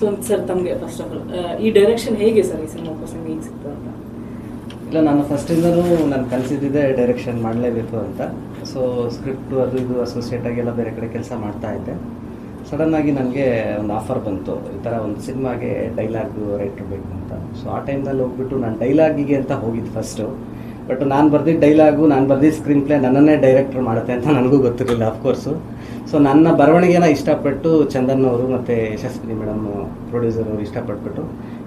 So sir ತಮಗೆ first of all ಈ direction ಹೇಗೆ ಸರ್ ಈ ಸಿನಿಮಾ ಪ್ರಸಂಗ ಹೇಗೆ ಸಿಕ್ತು ಅಂತ? ಇಲ್ಲ, ನಾನು ಫಸ್ಟಿಂದನೂ ನಾನು ಕಲಿಸಿದ್ದೆ ಡೈರೆಕ್ಷನ್ ಮಾಡಲೇಬೇಕು ಅಂತ. ಸೊ ಸ್ಕ್ರಿಪ್ಟು ಅದು ಇದು ಅಸೋಸಿಯೇಟ್ ಆಗಿ ಎಲ್ಲ ಬೇರೆ ಕಡೆ ಕೆಲಸ ಮಾಡ್ತಾ ಇದ್ದೆ. ಆಗಿ ನನಗೆ ಒಂದು ಆಫರ್ ಬಂತು. ಈ ಥರ ಒಂದು ಸಿನಿಮಾಗೆ ಡೈಲಾಗು ರೈಟರ್ ಬೇಕು ಅಂತ. ಸೊ ಆ ಟೈಮ್ನಲ್ಲಿ ಹೋಗ್ಬಿಟ್ಟು ನಾನು ಡೈಲಾಗಿಗೆ ಅಂತ ಹೋಗಿದ್ದು ಫಸ್ಟು ಬಟ್ ನಾನು ಬರ್ದಿದ್ದ ಡೈಲಾಗು ನಾನು ಬರ್ದಿದ್ದ ಸ್ಕ್ರೀನ್ ಪ್ಲೇ ನನ್ನನ್ನೇ ಡೈರೆಕ್ಟರ್ ಮಾಡುತ್ತೆ ಅಂತ ನನಗೂ ಗೊತ್ತಿರಲಿಲ್ಲ ಅಫ್ಕೋರ್ಸು ಸೊ ನನ್ನ ಬರವಣಿಗೆನ ಇಷ್ಟಪಟ್ಟು ಚಂದನ್ ಅವರು ಮತ್ತು ಯಶಸ್ವಿನಿ ಮೇಡಮ್ ಪ್ರೊಡ್ಯೂಸರ್ ಅವರು ಇಷ್ಟಪಟ್ಬಿಟ್ಟು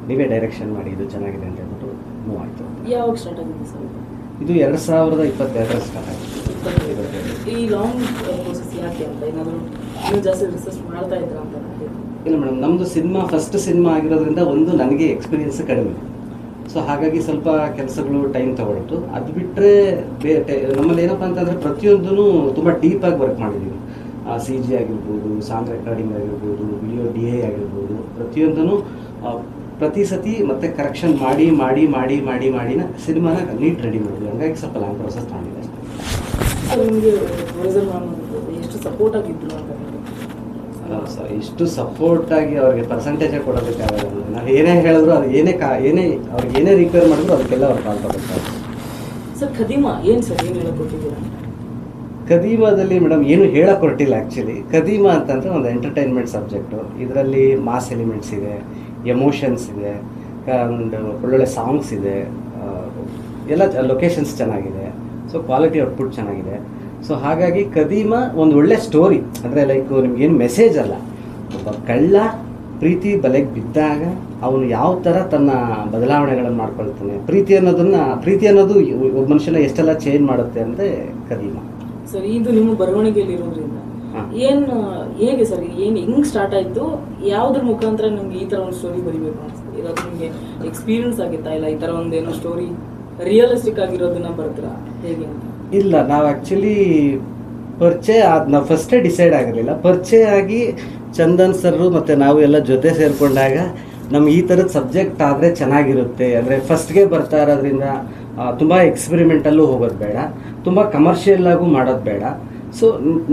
ನೀವೇ ಡೈರೆಕ್ಷನ್ ಮಾಡಿ ಇದು ಚೆನ್ನಾಗಿದೆ ಅಂತ ಹೇಳ್ಬಿಟ್ಟು ಮೂವ್ ಆಯಿತು. ಯಾವಾಗ ಸ್ಟಾರ್ಟ್ ಆಗಿದೆ ಸರ್ ಇದು ಎರಡು ಸಾವಿರದ ಇಪ್ಪತ್ತೆರಡರ ಸ್ಟಾರ್ಟ್ ಆಗಿದೆ ಈ ಲಾಂಗ್ ಪ್ರೊಸೆಸ್ ಯಾಕೆ ಅಂತ? ಏನಾದರೂ ಇನ್ನೂ ಜಾಸ್ತಿ ರಿಸರ್ಚ್ ಮಾಡ್ತಾ ಇದ್ರ ಅಂತ ನನಗೆ ಇಲ್ಲ ಮೇಡಮ್ ನಮ್ಮದು ಸಿನಿಮಾ ಫಸ್ಟ್ ಸಿನಿಮಾ ಆಗಿರೋದ್ರಿಂದ ಒಂದು ನನಗೆ ಎಕ್ಸ್ಪೀರಿಯನ್ಸ್ ಕಡಿಮೆ. ಸೊ ಹಾಗಾಗಿ ಸ್ವಲ್ಪ ಕೆಲಸಗಳು ಟೈಮ್ ತಗೊಳ್ತು. ಅದು ಬಿಟ್ಟರೆ ನಮ್ಮಲ್ಲಿ ಏನಪ್ಪ ಅಂತಂದರೆ ಪ್ರತಿಯೊಂದೂ ತುಂಬ ಡೀಪಾಗಿ ವರ್ಕ್ ಮಾಡಿದ್ದೀವಿ ಸಿ ಜಿ ಆಗಿರ್ಬೋದು ಸಾಂಗ್ ರೆಕಾರ್ಡಿಂಗ್ ಆಗಿರ್ಬೋದು ವಿಡಿಯೋ ಡಿ ಎ ಆಗಿರ್ಬೋದು ಪ್ರತಿಯೊಂದೂ ಪ್ರತಿ ಸತಿ ಮತ್ತೆ ಕರೆಕ್ಷನ್ ಮಾಡಿ ಮಾಡಿ ಮಾಡಿ ಮಾಡಿ ಮಾಡಿನ ಸಿನಿಮಾನ ನೀಟ್ ರೆಡಿ ಮಾಡಿದ್ವಿ. ಹಂಗಾಗಿ ಸ್ವಲ್ಪ ಲಾಂಗ್ ಪ್ರೊಸೆಸ್ ಮಾಡಿದೆ. ಎಷ್ಟು ಸಪೋರ್ಟ್ ಆಗಿದ್ರು ಅಂತ? ಅಲ್ಲ ಸರ್ ಇಷ್ಟು ಸಪೋರ್ಟ್ ಆಗಿ ಅವ್ರಿಗೆ ಪರ್ಸೆಂಟೇಜೇ ಕೊಡೋದಕ್ಕಾಗಲ್ಲ ನಾವು ಏನೇ ಹೇಳಿದ್ರು ಅದು ಏನೇ ಕಾ ಏನೇ ಅವ್ರಿಗೆ ಏನೇ ರಿಕ್ವೈರ್ ಮಾಡಿದ್ರು ಅದಕ್ಕೆಲ್ಲ ಅವ್ರು ಕಾಲ್ ಕೊಡ್ತಾರೆ. ಸರ್ ಖದೀಮಾ ಏನು ಸರ್ ಏನು ಹೇಳ್ಕೊಟ್ಟಿದ್ದೀರಾ ಕದೀಮಾದಲ್ಲಿ ಮೇಡಮ್ ಏನು ಹೇಳಕ್ಕೆ ಹೊರಟಿಲ್ಲ ಆ್ಯಕ್ಚುಲಿ ಕದೀಮಾ ಅಂತಂದರೆ ಒಂದು ಎಂಟರ್ಟೈನ್ಮೆಂಟ್ ಸಬ್ಜೆಕ್ಟು ಇದರಲ್ಲಿ ಮಾಸ್ ಎಲಿಮೆಂಟ್ಸ್ ಇದೆ ಎಮೋಷನ್ಸ್ ಇದೆ ಒಂದು ಒಳ್ಳೊಳ್ಳೆ ಸಾಂಗ್ಸ್ ಇದೆ ಎಲ್ಲ ಲೊಕೇಶನ್ಸ್ ಚೆನ್ನಾಗಿದೆ. ಸೊ ಕ್ವಾಲಿಟಿ ಔಟ್ಪುಟ್ ಚೆನ್ನಾಗಿದೆ. ಸೊ ಹಾಗಾಗಿ ಕದೀಮ ಒಂದು ಒಳ್ಳೆ ಸ್ಟೋರಿ ಅಂದರೆ ಲೈಕ್ ನಿಮ್ಗೇನು ಮೆಸೇಜ್ ಅಲ್ಲ. ಒಬ್ಬ ಕಳ್ಳ ಪ್ರೀತಿ ಬಲೆಗೆ ಬಿದ್ದಾಗ ಅವನು ಯಾವ ಥರ ತನ್ನ ಬದಲಾವಣೆಗಳನ್ನು ಮಾಡ್ಕೊಳ್ತಾನೆ. ಪ್ರೀತಿ ಅನ್ನೋದನ್ನ ಪ್ರೀತಿ ಅನ್ನೋದು ಒಬ್ಬ ಮನುಷ್ಯನ ಎಷ್ಟೆಲ್ಲ ಚೇಂಜ್ ಮಾಡುತ್ತೆ ಅಂದರೆ ಕದೀಮ. ಸರ್ ಇದು ನಿಮ್ಮ ಬರವಣಿಗೆಯಲ್ಲಿ ಇರೋದ್ರಿಂದ ಏನು ಹೇಗೆ ಸರ್ ಏನು ಹೆಂಗ್ ಸ್ಟಾರ್ಟ್ ಆಯಿತು? ಯಾವ್ದ್ರ ಮುಖಾಂತರ ನಿಮ್ಗೆ ಈ ಥರ ಒಂದು ಸ್ಟೋರಿ ಬರಿಬೇಕು ಅನ್ಸುತ್ತೆ? ಇರೋದು ನಿಮಗೆ ಎಕ್ಸ್ಪೀರಿಯನ್ಸ್ ಆಗಿತ್ತಾ? ಇಲ್ಲ ಈ ಥರ ಒಂದೇನೋ ಏನೋ ಸ್ಟೋರಿ ರಿಯಲಿಸ್ಟಿಕ್ ಆಗಿರೋದನ್ನ ಬರ್ತೀರಾ ಹೇಗೆ ಅಂತ? ಇಲ್ಲ ನಾವು ಆ್ಯಕ್ಚುಲಿ ಪರಿಚಯ ಆದ ನಾವು ಫಸ್ಟೇ ಡಿಸೈಡ್ ಆಗಿರಲಿಲ್ಲ. ಪರಿಚಯ ಆಗಿ ಚಂದನ್ ಸರ್ರು ಮತ್ತು ನಾವು ಎಲ್ಲ ಜೊತೆ ಸೇರಿಕೊಂಡಾಗ ನಮ್ಗೆ ಈ ಥರದ ಸಬ್ಜೆಕ್ಟ್ ಆದರೆ ಚೆನ್ನಾಗಿರುತ್ತೆ. ಅಂದರೆ ಫಸ್ಟ್ಗೆ ಬರ್ತಾ ಇರೋದ್ರಿಂದ ತುಂಬ ಎಕ್ಸ್ಪೆರಿಮೆಂಟಲ್ಲೂ ಹೋಗೋದು ಬೇಡ. ತುಂಬ ಕಮರ್ಷಿಯಲ್ಲಾಗೂ ಮಾಡೋದು ಬೇಡ. ಸೊ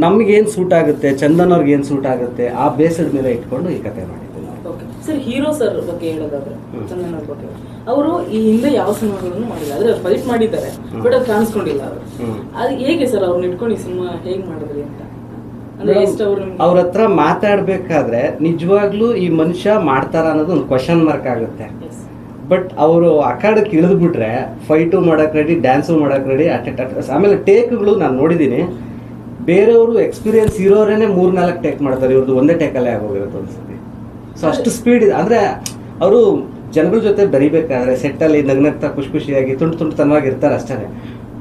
ನಮಗೇನು ಸೂಟ್ ಆಗುತ್ತೆ ಚಂದನ್ ಅವ್ರಿಗೆ ಏನು ಸೂಟ್ ಆಗುತ್ತೆ ಆ ಬೇಸದ ಮೇಲೆ ಇಟ್ಕೊಂಡು ಈ ಕತೆ ಮಾಡಿದ್ದೀವಿ ನಾವು. ಓಕೆ ಸರ್ ಹೀರೋ ಸರ್ ಬಗ್ಗೆ ಹೇಳೋದಾದ್ರೆ ಚಂದನ್ ಅವ್ರ ಬಗ್ಗೆ. ಅವರು ಈ ಹಿಂದೆ ಯಾವ ಸಿನಿಮಾಗಳನ್ನು ಮಾಡಿಲ್ಲ. ಆದ್ರೆ ಫೈಟ್ ಮಾಡಿದ್ದಾರೆ ಬಟ್ ಅದು ಕಾಣಿಸ್ಕೊಂಡಿಲ್ಲ ಅವರು. ಅದು ಹೇಗೆ ಸರ್ ಅವ್ರನ್ನ ಇಟ್ಕೊಂಡು ಈ ಸಿನಿಮಾ ಹೇಗೆ ಮಾಡಿದ್ರಿ ಅಂತ? ಅವ್ರು ಹತ್ರ ಮಾತಾಡ್ಬೇಕಾದ್ರೆ ನಿಜವಾಗ್ಲೂ ಈ ಮನುಷ್ಯ ಮಾಡ್ತಾರ ಅನ್ನೋದು ಒಂದು ಕ್ವಶನ್ ಮಾರ್ಕ್ ಆಗುತ್ತೆ. ಬಟ್ ಅವರು ಅಖಾಡಕ್ಕೆ ಇಳಿದು ಬಿಟ್ರೆ ಫೈಟು ಮಾಡಕ್ ರೆಡಿ ಡ್ಯಾನ್ಸು ಮಾಡಕ್ ರೆಡಿ ಅಟ್ ಆಮೇಲೆ ಟೇಕ್ಗಳು ನಾನು ನೋಡಿದ್ದೀನಿ ಬೇರೆಯವರು ಎಕ್ಸ್ಪೀರಿಯನ್ಸ್ ಇರೋರೇನೆ ಮೂರ್ ನಾಲ್ಕು ಟೇಕ್ ಮಾಡ್ತಾರೆ. ಇವ್ರದ್ದು ಒಂದೇ ಟೇಕಲ್ಲೇ ಆಗೋಗಿರುತ್ತೆ ಒಂದ್ಸತಿ. ಸೊ ಅಷ್ಟು ಸ್ಪೀಡ್ ಇದೆ. ಅಂದ್ರೆ ಅವರು ಜನಗಳ ಜೊತೆ ಬೆರಿಬೇಕಾದ್ರೆ ಸೆಟ್ಟಲ್ಲಿ ನಗ್ನಗ್ತಾ ಖುಷಿ ಖುಷಿಯಾಗಿ ತುಂಟು ತುಂಟುತನವಾಗಿ ಇರ್ತಾರೆ ಅಷ್ಟೇ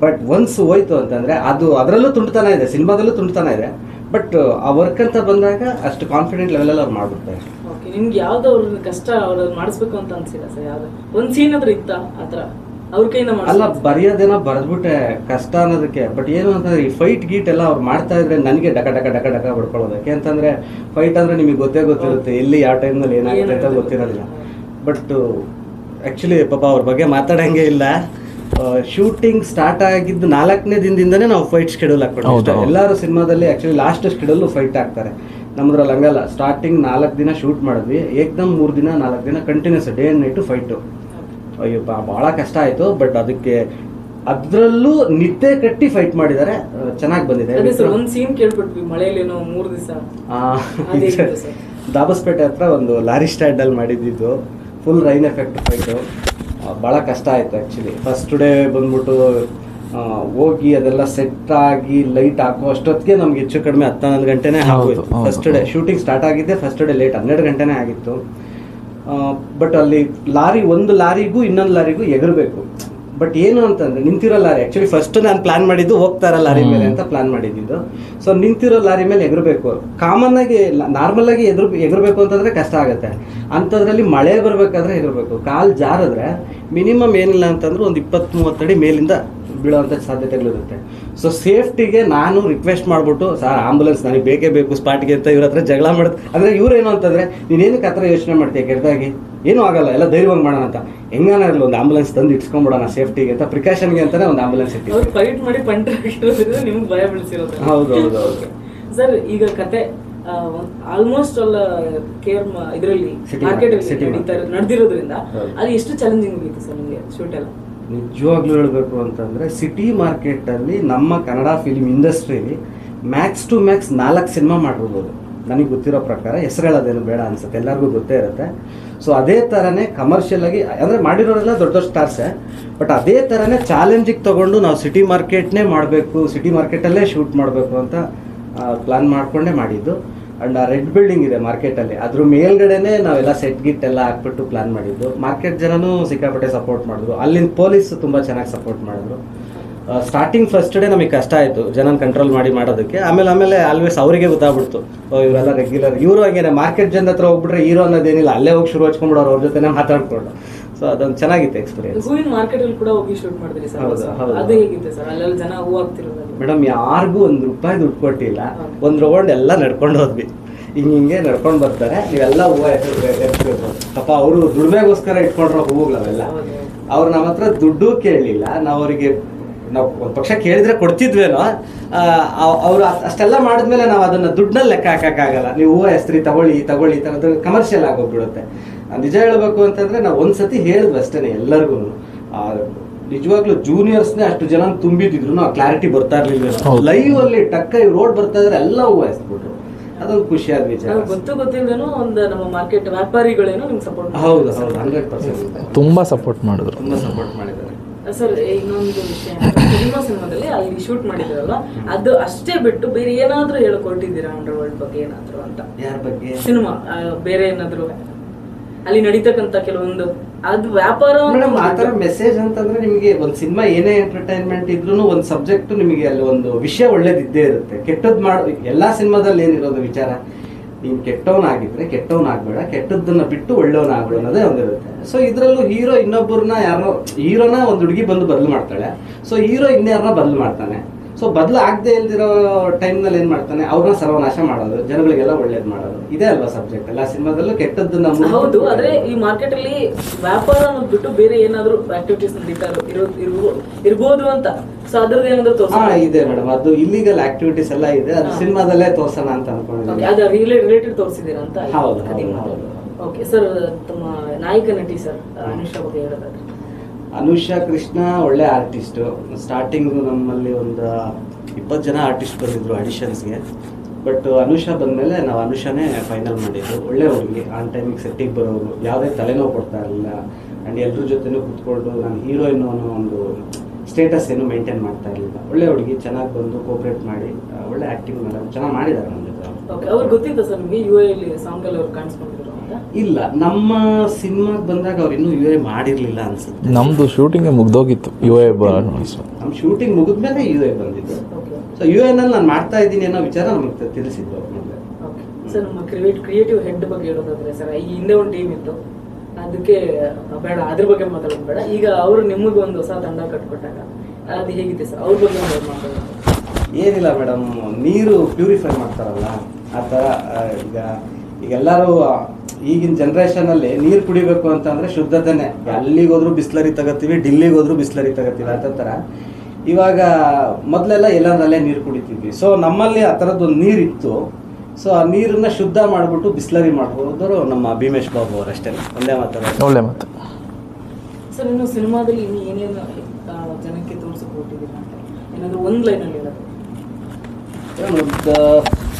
ಬಟ್ ಒನ್ಸ್ ಹೋಯ್ತು ಅಂತಂದ್ರೆ ಅದು ಅದರಲ್ಲೂ ತುಂಟುತನ ಇದೆ ಸಿನಿಮಾದಲ್ಲೂ ತುಂಟುತನ ಇದೆ. ಬಟ್ ಆ ವರ್ಕ್ ಅಂತ ಬಂದಾಗ ಅಷ್ಟು ಕಾನ್ಫಿಡೆಂಟ್ ಲೆವೆಲಲ್ಲಿ ಅವ್ರು ಮಾಡ್ಬಿಡ್ತಾರೆ. ನಿಮ್ಗೆ ಯಾವ್ದು ಅವ್ರ ಕಷ್ಟ ಅವ್ರನ್ನ ಮಾಡಿಸ್ಬೇಕು ಅಂತ ಅನ್ಸಿಲ್ಲ ಸರ್ ಯಾವ್ದು? ಒಂದು ಸೀನ್ ಆದ್ರೂ ಇತ್ತ ಆತರ ಅವ್ರ ಕೈನ ಅಲ್ಲ ಬರೆಯೋದೇನ ಬರೆದ್ಬಿಟ್ಟೆ ಕಷ್ಟ ಅನ್ನೋದಕ್ಕೆ. ಬಟ್ ಏನು ಅಂತಂದ್ರೆ ಈ ಫೈಟ್ ಗೀಟ್ ಎಲ್ಲ ಅವ್ರು ಮಾಡ್ತಾ ಇದ್ರೆ ನನಗೆ ಡಕ ಡಕ ಡಕ ಡಕ ಹೊಡ್ಕೊಳ್ಳೋದು ಯಾಕೆ ಅಂತಂದ್ರೆ ಫೈಟ್ ಅಂದ್ರೆ ನಿಮಗೆ ಗೊತ್ತೇ ಗೊತ್ತಿರುತ್ತೆ ಎಲ್ಲಿ ಯಾವ ಟೈಮ್ನಲ್ಲಿ ಏನಾಗುತ್ತೆ ಅಂತ ಗೊತ್ತಿರೋದಿಲ್ಲ ಬಟ್ ಆ್ಯಕ್ಚುಲಿ ಪಾಪ ಅವ್ರ ಬಗ್ಗೆ ಮಾತಾಡಂಗೆ ಇಲ್ಲ. ಶೂಟಿಂಗ್ ಸ್ಟಾರ್ಟ್ ಆಗಿದ್ದು ನಾಲ್ಕನೇ ದಿನದಿಂದನೇ ನಾವು ಫೈಟ್ ಶೆಡ್ಯೂಲ್ ಹಾಕೊಂಡು ಎಲ್ಲರೂ ಸಿನಿಮಾದಲ್ಲಿ ಆ್ಯಕ್ಚುಲಿ ಲಾಸ್ಟ್ ಶೆಡ್ಯೂಲ್ ಫೈಟ್ ಆಗ್ತಾರೆ. ನಮ್ಮದ್ರಲ್ಲಿ ಹಂಗಲ್ಲ ಸ್ಟಾರ್ಟಿಂಗ್ ನಾಲ್ಕು ದಿನ ಶೂಟ್ ಮಾಡಿದ್ವಿ. ಏಕ್ದಮ್ ಮೂರು ದಿನ ನಾಲ್ಕು ದಿನ continuous day and night fight ಅಯ್ಯೋ ಭಾಳ ಬಹಳ ಕಷ್ಟ ಆಯಿತು. ಬಟ್ ಅದಕ್ಕೆ ಅದರಲ್ಲೂ ನಿದ್ದೆ ಕಟ್ಟಿ ಫೈಟ್ ಮಾಡಿದ್ದಾರೆ. ಚೆನ್ನಾಗಿ ಬಂದಿದೆ. ಅದೇ ಸರ್ ಒಂದ್ ಸೀನ್ ಕೇಳ್ಬಿಟ್ವಿ. ಮಳೆಯಲ್ಲೇನೋ ಮೂರ್ ದಿವಸ? ದಾಬಸ್ಪೇಟೆ ಹತ್ರ ಒಂದು ಲಾರಿ ಸ್ಟ್ಯಾಂಡಲ್ಲಿ ಮಾಡಿದ್ದು ಫುಲ್ ರೈನ್ ಎಫೆಕ್ಟ್ ಫೈಟು ಭಾಳ ಕಷ್ಟ ಆಯಿತು ಆ್ಯಕ್ಚುಲಿ ಫಸ್ಟ್ ಡೇ ಬಂದ್ಬಿಟ್ಟು ಹೋಗಿ ಅದೆಲ್ಲ ಸೆಟ್ ಆಗಿ ಲೈಟ್ ಹಾಕೋ ಅಷ್ಟೊತ್ತಿಗೆ ನಮ್ಗೆ ಹೆಚ್ಚು ಕಡಿಮೆ ಹನ್ನೊಂದು ಗಂಟೆನೇ ಆಗೋಯ್ತು ಫಸ್ಟ್ ಡೇ. ಶೂಟಿಂಗ್ ಸ್ಟಾರ್ಟ್ ಆಗಿದ್ದೆ ಫಸ್ಟ್ ಡೇ ಲೇಟ್ ಹನ್ನೆರಡು ಗಂಟೆನೇ ಆಗಿತ್ತು. ಬಟ್ ಅಲ್ಲಿ ಲಾರಿ ಒಂದು ಲಾರಿಗೂ ಇನ್ನೊಂದು ಲಾರಿಗೂ ಎಗರಬೇಕು. ಬಟ್ ಏನು ಅಂತಂದ್ರೆ ನಿಂತಿರೋ ಲಾರಿ ಆಕ್ಚುಲಿ ಫಸ್ಟ್ ನಾನು ಪ್ಲಾನ್ ಮಾಡಿದ್ದು ಹೋಗ್ತಾರ ಲಾರಿ ಮೇಲೆ ಅಂತ ಪ್ಲಾನ್ ಮಾಡಿದ್ದು ಸೊ ನಿಂತಿರೋ ಲಾರಿ ಮೇಲೆ ಎಗರಬೇಕು. ಕಾಮನ್ ಆಗಿ ನಾರ್ಮಲ್ ಆಗಿ ಎದುರು ಎಗರಬೇಕು ಅಂತಂದ್ರೆ ಕಷ್ಟ ಆಗುತ್ತೆ. ಅಂಥದ್ರಲ್ಲಿ ಮಳೆ ಬರಬೇಕಾದ್ರೆ ಎಗರಬೇಕು. ಕಾಲು ಜಾರಿದ್ರೆ ಮಿನಿಮಮ್ ಏನಿಲ್ಲ ಅಂತಂದ್ರೆ ಒಂದು ಇಪ್ಪತ್ತ್ ಮೂವತ್ತು ಅಡಿ ಮೇಲಿಂದ ಬೀಳುವಂಥ ಸಾಧ್ಯತೆಗಳಿರುತ್ತೆ. ಸೊ ಸೇಫ್ಟಿಗೆ ನಾನು ರಿಕ್ವೆಸ್ಟ್ ಮಾಡ್ಬಿಟ್ಟು ಸರ್ ಆಂಬುಲೆನ್ಸ್ ನನಗೆ ಬೇಕೇ ಬೇಕು ಸ್ಪಾಟ್ಗೆ ಅಂತ ಇವ್ರ ಹತ್ರ ಜಗಳ ಮಾಡೋದು ಅಂದರೆ ಇವರೇನು ಅಂತಂದ್ರೆ ನೀನೇನಕ್ಕೆ ಆ ಥರ ಯೋಚನೆ ಮಾಡ್ತೀಯ ಕೆಟ್ಟದಾಗಿ ಏನೂ ಆಗಲ್ಲ ಎಲ್ಲ ಧೈರ್ಯವಾಗಿ ಮಾಡೋಣ ಅಂತ. ಹೆಂಗಾನ ಇರಲಿ ಒಂದು ಆಂಬುಲೆನ್ಸ್ ತಂದು ಇಟ್ಸ್ಕೊಂಡ್ಬಿಡೋಣ ಸೇಫ್ಟಿಗೆ ಅಂತ ಪ್ರಿಕಾಷನ್ಗೆ ಅಂತಾನೆ ಒಂದು ಆಂಬುಲೆನ್ಸ್ ಇತ್ತು ಇಟ್ಟಿದ್ದೆ ಫೈಟ್ ಮಾಡಿ ಪಂಟರ್ ಆಗಿರೋದ್ರಿಂದ ನಿಮ್ಗೆ ಭಯ ಬೀಳಿಸಿರೋದು. ಹೌದು ಹೌದು ಹೌದು. ಸರ್ ಈಗ ಕತೆ ಆಲ್ಮೋಸ್ಟ್ ಆಲ್ ಕೇರ್ ಇದರಲ್ಲಿ ಮಾರ್ಕೆಟ್. ನಡೆದಿರೋದ್ರಿಂದ. ಅದು ಎಷ್ಟು ಚಾಲೆಂಜಿಂಗ್ ಆಗಿತ್ತು ಸರ್ ನಿಮಗೆ ಶೂಟ್ ಎಲ್ಲ? ನಿಜವಾಗ್ಲೂ ಹೇಳಬೇಕು ಅಂತಂದರೆ ಸಿಟಿ ಮಾರ್ಕೆಟಲ್ಲಿ ನಮ್ಮ ಕನ್ನಡ ಫಿಲ್ಮ್ ಇಂಡಸ್ಟ್ರೀಲಿ ಮ್ಯಾಕ್ಸ್ ಟು ಮ್ಯಾಕ್ಸ್ ನಾಲ್ಕು ಸಿನಿಮಾ ಮಾಡಿರ್ಬೋದು. ನನಗೆ ಗೊತ್ತಿರೋ ಪ್ರಕಾರ ಹೆಸರು ಹೇಳೋದೇನು ಬೇಡ ಅನ್ಸುತ್ತೆ, ಎಲ್ಲರಿಗೂ ಗೊತ್ತೇ ಇರುತ್ತೆ. ಸೊ ಅದೇ ಥರನೇ ಕಮರ್ಷಿಯಲ್ ಆಗಿ, ಅಂದರೆ ಮಾಡಿರೋರೆಲ್ಲ ದೊಡ್ಡ ದೊಡ್ಡ ಸ್ಟಾರ್ಸೇ ಬಟ್ ಅದೇ ಥರನೇ ಚಾಲೆಂಜಿಗೆ ತೊಗೊಂಡು ನಾವು ಸಿಟಿ ಮಾರ್ಕೆಟ್ನೇ ಮಾಡಬೇಕು ಸಿಟಿ ಮಾರ್ಕೆಟಲ್ಲೇ ಶೂಟ್ ಮಾಡಬೇಕು ಅಂತ ಪ್ಲಾನ್ ಮಾಡಿಕೊಂಡೇ ಮಾಡಿದ್ದು. ಆ್ಯಂಡ್ ಆ ರೆಡ್ ಬಿಲ್ಡಿಂಗ್ ಇದೆ ಮಾರ್ಕೆಟಲ್ಲಿ ಅದ್ರ ಮೇಲ್ಗಡೆನೇ ನಾವೆಲ್ಲ ಸೆಟ್ ಗಿಟ್ ಎಲ್ಲ ಹಾಕ್ಬಿಟ್ಟು ಪ್ಲಾನ್ ಮಾಡಿದ್ದು. ಮಾರ್ಕೆಟ್ ಜನನೂ ಸಿಕ್ಕಾಪಟ್ಟೆ ಸಪೋರ್ಟ್ ಮಾಡಿದ್ರು. ಅಲ್ಲಿನ ಪೊಲೀಸ್ ತುಂಬ ಚೆನ್ನಾಗಿ ಸಪೋರ್ಟ್ ಮಾಡಿದ್ರು. ಸ್ಟಾರ್ಟಿಂಗ್ ಫಸ್ಟ್ ಡೇ ನಮಗೆ ಕಷ್ಟ ಆಯಿತು ಜನನ ಕಂಟ್ರೋಲ್ ಮಾಡಿ ಮಾಡೋದಕ್ಕೆ. ಆಮೇಲೆ ಆಮೇಲೆ ಆಲ್ವೇಸ್ ಅವರಿಗೆ ಗೊತ್ತಾಗ್ಬಿಡ್ತು. ಇವರೆಲ್ಲ ರೆಗ್ಯುಲರ್ ಇವರು ಹಂಗೇನೆ ಮಾರ್ಕೆಟ್ ಜನ ಹತ್ರ ಹೋಗ್ಬಿಟ್ರೆ ಹೀರೋ ಅನ್ನೋದೇನಿಲ್ಲ. ಅಲ್ಲೇ ಹೋಗಿ ಶುರು ಹಚ್ಕೊಂಡ್ಬಿಡೋರು ಅವ್ರ ಜೊತೆನೇ ಮಾತಾಡ್ಕೊಂಡು. ಸೊ ಅದೊಂದು ಚೆನ್ನಾಗಿತ್ತು ಎಕ್ಸ್ಪೀರಿಯನ್ಸ್ ಹೂವಿನ ಮಾರ್ಕೆಟ್ ಅಲ್ಲಿ ಕೂಡ ಹೋಗಿ ಶೂಟ್ ಮಾಡಿದ್ರಿ ಸರ್. ಅದು ಹೇಗಿತ್ತು ಸರ್? ಅಲ್ಲೆಲ್ಲ ಜನ ಹೂ ಆಗ್ತಿರೋದು ಮೇಡಮ್ ಯಾರಿಗೂ ಒಂದು ರೂಪಾಯಿ ದುಡ್ಡು ಕೊಟ್ಟಿಲ್ಲ. ಒಂದು ರೌಂಡ್ ಎಲ್ಲ ನಡ್ಕೊಂಡು ಹೋದ್ವಿ. ಹಿಂಗೆ ಹಿಂಗೆ ನಡ್ಕೊಂಡು ಬರ್ತಾರೆ. ನೀವೆಲ್ಲ ಹೂವು ಎತ್ಬೇಕು ಪಾಪ ಅವರು ದುಡ್ಮೆಗೋಸ್ಕರ ಇಟ್ಕೊಂಡ್ರೋ ಹೂವುಗಳು ಅವೆಲ್ಲ ಅವ್ರು ನಮ್ಮ ಹತ್ರ ದುಡ್ಡು ಕೇಳಲಿಲ್ಲ. ನಾವು ಅವರಿಗೆ ನಾವು ಒಂದು ಪಕ್ಷ ಕೇಳಿದ್ರೆ ಕೊಡ್ತಿದ್ವೇನೋ ಅವರು ಅಷ್ಟೆಲ್ಲ ಮಾಡಿದ್ಮೇಲೆ ನಾವು ಅದನ್ನ ದುಡ್ಡಲ್ಲಿ ಲೆಕ್ಕ ಹಾಕೋಕ್ಕಾಗಲ್ಲ. ನೀವು ಹೂವು ಹೆಸ್ರಿ ತಗೊಳ್ಳಿ ತಗೊಳ್ಳಿ ತಗೊಳ್ಳಿ ಕಮರ್ಷಿಯಲ್ ಆಗೋಗ್ಬಿಡುತ್ತೆ. ನಿಜ ಹೇಳಬೇಕು ಅಂತಂದ್ರೆ ನಾವು ಒಂದ್ಸತಿ ಹೇಳಿದ್ವಿ ಅಷ್ಟೇ ಎಲ್ಲರಿಗೂ. ನಿಜವಾಗ್ಲೂ ಜೂನಿಯರ್ಸ್ನೇ ಅಷ್ಟು ಜನ ತುಂಬಿದ್ರು ಆ ಕ್ಲಾರಿಟಿ ಬರ್ತಾ ಇರ್ಲಿಲ್ಲ. ಲೈವ್ ಅಲ್ಲಿ ಟಕ್ಕ ರೋಡ್ ಬರ್ತಾ ಇದ್ರೆ ಎಲ್ಲ ಹೂವು ಎಸ್ಬಿಟ್ರು. ಅದೊಂದು ಖುಷಿಯಾದ ವಿಚಾರ. ಗೊತ್ತು ಗೊತ್ತಿಲ್ಲದೇನೋ ಒಂದು ನಮ್ಮ ಮಾರ್ಕೆಟ್ ವ್ಯಾಪಾರಿಗಳೇನೋ ನಿಮ್ಗೆ ಸಪೋರ್ಟ್ ಹೌದು ಹೌದು ಹಂಡ್ರೆಡ್ ಪರ್ಸೆಂಟ್. ತುಂಬಾ ಸಪೋರ್ಟ್ ಮಾಡಿದ್ರು. ತುಂಬಾ ಸಪೋರ್ಟ್ ಮಾಡಿದ್ದಾರೆ. ಸರ್ ಇನ್ನೊಂದು ವಿಷಯ. ಸಿನಿಮಾ ಸಿನಿಮಾದಲ್ಲಿ ಅಲ್ಲಿ ಶೂಟ್ ಮಾಡಿದ್ರಲ್ಲ ಅದು ಅಷ್ಟೇ ಬಿಟ್ಟು ಬೇರೆ ಏನಾದ್ರೂ ಹೇಳ್ಕೊಟ್ಟಿದ್ದೀರಾ ಅಂಡರ್ ವರ್ಲ್ಡ್ ಬಗ್ಗೆ ಏನಾದ್ರು ಅಂತ? ಯಾರ ಬಗ್ಗೆ? ಸಿನಿಮಾ ಬೇರೆ ಏನಾದ್ರು? ಅಲ್ಲಿ ನಡೀತಕ್ಕಂತ ಕೆಲವೊಂದು ಅದು ವ್ಯಾಪಾರ ಮೇಡಮ್ ಆ ಥರ ಮೆಸೇಜ್ ಅಂತಂದ್ರೆ ನಿಮಗೆ ಒಂದು ಸಿನಿಮಾ ಏನೇ ಎಂಟರ್ಟೈನ್ಮೆಂಟ್ ಇದ್ರೂ ಒಂದು ಸಬ್ಜೆಕ್ಟ್ ನಿಮಗೆ ಅಲ್ಲಿ ಒಂದು ವಿಷಯ ಒಳ್ಳೇದಿದ್ದೇ ಇರುತ್ತೆ. ಕೆಟ್ಟದ್ ಮಾಡ ಎಲ್ಲಾ ಸಿನಿಮಾದಲ್ಲಿ ಏನಿರೋದು ವಿಚಾರ? ನೀನ್ ಕೆಟ್ಟವನಾಗಿದ್ರೆ ಕೆಟ್ಟವನಾಗ್ಬೇಡ ಕೆಟ್ಟದ್ದನ್ನ ಬಿಟ್ಟು ಒಳ್ಳೆಯವನಾಗ್ಬೇಡ ಅನ್ನೋದೇ ಒಂದಿರುತ್ತೆ. ಸೊ ಇದ್ರಲ್ಲೂ ಹೀರೋ ಇನ್ನೊಬ್ಬರನ್ನ ಯಾರೋ ಹೀರೋನ ಒಂದು ಹುಡುಗಿ ಬಂದು ಬದಲು ಮಾಡ್ತಾಳೆ. ಸೊ ಹೀರೋ ಇನ್ಯಾರನ್ನ ಬದಲು ಮಾಡ್ತಾನೆ? ಸೊ ಬದಲಾಗದೆ ಇಲ್ದಿರೋ ಟೈಮ್ನಲ್ಲಿ ಏನ್ ಮಾಡ್ತಾನೆ? ಅವ್ರನ್ನ ಸರ್ವನಾಶ ಮಾಡೋದು ಜನಗಳಿಗೆಲ್ಲ ಒಳ್ಳೇದ್ ಮಾಡೋದು. ಇದೇ ಅಲ್ವಾ ಸಬ್ಜೆಕ್ಟ್ ಎಲ್ಲ ಸಿನಿಮಾದಲ್ಲೂ ಕೆಟ್ಟದ್ದು ನಮ್ಮ ಹೌದು ಆದ್ರೆ ಈ ಮಾರ್ಕೆಟ್ ಅಲ್ಲಿ ವ್ಯಾಪಾರ ಅನ್ನೋದು ಬಿಟ್ಟು ಬೇರೆ ಏನಾದ್ರು ಆಕ್ಟಿವಿಟೀಸ್ ನಡೀತಾ ಇರೋ- ಇರೋ- ಇರ್ಬೋದು ಅಂತ. ಸೊ ಅದ್ರದ್ದು ಏನಾದ್ರು ಹಾ ಇದೆ ಮೇಡಮ್ ಅದು ಇಲ್ಲಿಗಲ್ ಆಕ್ಟಿವಿಟೀಸ್ ಎಲ್ಲ ಇದೆ. ಅದು. ಸಿನಿಮಾದಲ್ಲೇ ತೋರ್ಸೋಣ ಅಂತ ಅನ್ಕೊಂಡಿದ್ದೀನಿ. ಅದು ರಿಲೇಟೆಡ್ ತೋರಿಸಿದೀರಾ ಅಂತ ಹೌದು. ಓಕೆ ಸರ್ ತಮ್ಮ ನಾಯಕ ನಟಿ ಸರ್ ಅನುಷಾ ಬಗ್ಗೆ ಹೇಳೋದಾದ್ರೆ. ಅನುಷಾ ಕೃಷ್ಣ ಒಳ್ಳೆ ಆರ್ಟಿಸ್ಟ್ ಸ್ಟಾರ್ಟಿಂಗ್ ನಮ್ಮಲ್ಲಿ ಒಂದು ಇಪ್ಪತ್ತು ಜನ ಆರ್ಟಿಸ್ಟ್ ಬಂದಿದ್ರು ಆಡಿಷನ್ಸ್ಗೆ ಬಟ್ ಅನುಷಾ ಬಂದಮೇಲೆ ನಾವು ಅನುಷಾನೇ ಫೈನಲ್ ಮಾಡಿದ್ದು. ಒಳ್ಳೆ ಹುಡುಗಿ ಆನ್ ಟೈಮಿಗೆ ಸೆಟ್ಟಿಗೆ ಬರೋರು ಯಾವುದೇ ತಲೆನೋವು ಕೊಡ್ತಾ ಇರಲಿಲ್ಲ. ಆ್ಯಂಡ್ ಎಲ್ಲರ ಜೊತೆನೂ ಕೂತ್ಕೊಂಡು ನಾನು ಹೀರೋಯಿನ್ ಅನ್ನೋ ಒಂದು ಸ್ಟೇಟಸ್ ಏನು ಮೇಂಟೈನ್ ಮಾಡ್ತಾ ಇರಲಿಲ್ಲ. ಒಳ್ಳೆ ಹುಡುಗಿ, ಚೆನ್ನಾಗಿ ಬಂದು ಕೋಪ್ರೇಟ್ ಮಾಡಿ ಒಳ್ಳೆ ಆ್ಯಕ್ಟಿಂಗ್ ಮೇಡಮ್ ಚೆನ್ನಾಗಿ ಮಾಡಿದ್ದಾರೆ ನಮ್ಮ ಜೊತೆ ಅವ್ರು ಗೊತ್ತಿತ್ತ ಸರ್ ಯು ಎಲ್ಲಿ ಸಾಂಗಲ್ಲಿ ಅವ್ರು ಕಾಣಿಸ್ಕೊಂಡಿದ್ರು ಇಲ್ಲ ನಮ್ಮ ಸಿನಿಮಾಗೆ ಬಂದಾಗ ಅವ್ರು ಇನ್ನೂ ಯು ಎ ಮಾಡಿರಲಿಲ್ಲ ಅನ್ಸುತ್ತೆ. ನಮ್ಮದು ಶೂಟಿಂಗ್ ಮುಗ್ದೋಗಿತ್ತು ಯು ಎ ನಮ್ಮ ಶೂಟಿಂಗ್ ಮುಗಿದ್ಮೇಲೆ ಯು ಎ ಬಂದಿದ್ದು ಸೊ ಯು ಎನ್ ಅಲ್ಲಿ ನಾನು ಮಾಡ್ತಾ ಇದ್ದೀನಿ ಅನ್ನೋ ವಿಚಾರ ನಮ್ಗೆ ತಿಳಿಸಿದ್ರು ಅವ್ರು ಓಕೆ ಸರ್ ನಮ್ಮ ಕ್ರಿಯೇಟ್ ಕ್ರಿಯೇಟಿವ್ ಹೆಡ್ ಬಗ್ಗೆ ಹೇಳೋದಾದ್ರೆ ಸರ್ ಈ ಹಿಂದೆ ಒಂದು ಟೀಮ್ ಇತ್ತು. ಅದಕ್ಕೆ ಬೇಡ ಅದ್ರ ಬಗ್ಗೆ ಮಾತಾಡೋದು ಬೇಡ. ಈಗ ಅವರು ನಿಮಗೆ ಒಂದು ಹೊಸ ತಂಡ ಕಟ್ಕೊಟ್ಟಾಗ ಅದು ಹೇಗಿದೆ ಸರ್? ಅವ್ರ ಬಗ್ಗೆ ಮಾತಾಡೋದು ಏನಿಲ್ಲ ಮೇಡಮ್ ನೀರು ಪ್ಯೂರಿಫೈ ಮಾಡ್ತಾರಲ್ಲ ಆ ಥರ ಈಗ ಈಗ ಎಲ್ಲರೂ ಆ, ಜನರೇಷನ್ ಜನ್ರೇಷನಲ್ಲಿ ನೀರು ಕುಡಿಬೇಕು ಅಂತಂದ್ರೆ ಶುದ್ಧತೆನೆ. ಅಲ್ಲಿಗೆ ಹೋದ್ರು ಬಿಸ್ಲರಿ ತಗೋತೀವಿ ಡಿಲ್ಲಿಗೆ ಹೋದ್ರು ಬಿಸ್ಲರಿ ತಗೋತೀವಿ ಅಂತ ಥರ ಇವಾಗ ಮೊದಲೆಲ್ಲ ಎಲ್ಲರಲ್ಲೇ ನೀರು ಕುಡಿತಿದ್ವಿ. ಸೊ ನಮ್ಮಲ್ಲಿ ಆ ಥರದ್ದು ಒಂದು ನೀರಿತ್ತು. ಸೊ ಆ ನೀರನ್ನ ಶುದ್ಧ ಮಾಡಿಬಿಟ್ಟು ಬಿಸ್ಲರಿ ಮಾಡ್ಬೋದ್ರು ನಮ್ಮ ಭೀಮೇಶ್ ಬಾಬು ಅವರಷ್ಟೇ. ಅಷ್ಟೇ ಒಂದೇ ಮಾತಾಡೋದು ಒಳ್ಳೆ ಮಾತು. ಸರ್ ಇನ್ನು ಸಿನಿಮಾದಲ್ಲಿ ಇನ್ನು ಏನೇನು ಆ, ಜನಕ್ಕೆ ಹೊರಟಿದ್ದೀರಾ ಏನಾದ್ರು ಒಂದು ಲೈನಲ್ಲಿ ಹೇಳೋದು.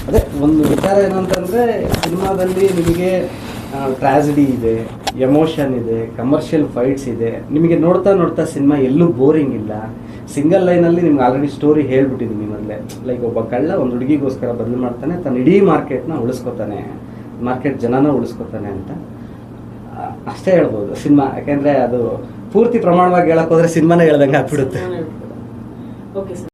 ಅದೇ ಒಂದು ವಿಚಾರ ಏನಂತಂದ್ರೆ ಸಿನಿಮಾದಲ್ಲಿ ನಿಮಗೆ ಟ್ರಾಜಿಡಿ ಇದೆ ಎಮೋಷನ್ ಇದೆ ಕಮರ್ಷಿಯಲ್ ಫೈಟ್ಸ್ ಇದೆ. ನಿಮಗೆ ನೋಡ್ತಾ ನೋಡ್ತಾ ಸಿನಿಮಾ ಎಲ್ಲೂ ಬೋರಿಂಗ್ ಇಲ್ಲ. ಸಿಂಗಲ್ ಲೈನಲ್ಲಿ ನಿಮ್ಗೆ ಆಲ್ರೆಡಿ ಸ್ಟೋರಿ ಹೇಳ್ಬಿಟ್ಟಿದ್ದೀನಿ ಮೊದಲೇ. ಲೈಕ್ ಒಬ್ಬ ಕಳ್ಳ ಒಂದು ಹುಡುಗಿಗೋಸ್ಕರ ಬದಲು ಮಾಡ್ತಾನೆ, ತನ್ನ ಇಡೀ ಮಾರ್ಕೆಟ್ನ ಉಳಿಸ್ಕೊತಾನೆ. ಮಾರ್ಕೆಟ್ ಜನನ ಉಳಿಸ್ಕೊತಾನೆ ಅಂತ. ಅಷ್ಟೇ ಹೇಳ್ಬೋದು ಸಿನಿಮಾ ಯಾಕೆಂದರೆ ಅದು ಪೂರ್ತಿ ಪ್ರಮಾಣವಾಗಿ ಹೇಳಕ್ ಹೋದ್ರೆ ಸಿನಿಮಾನೇ ಹೇಳ್ದಂಗೆ ಆಗ್ಬಿಡುತ್ತೆ.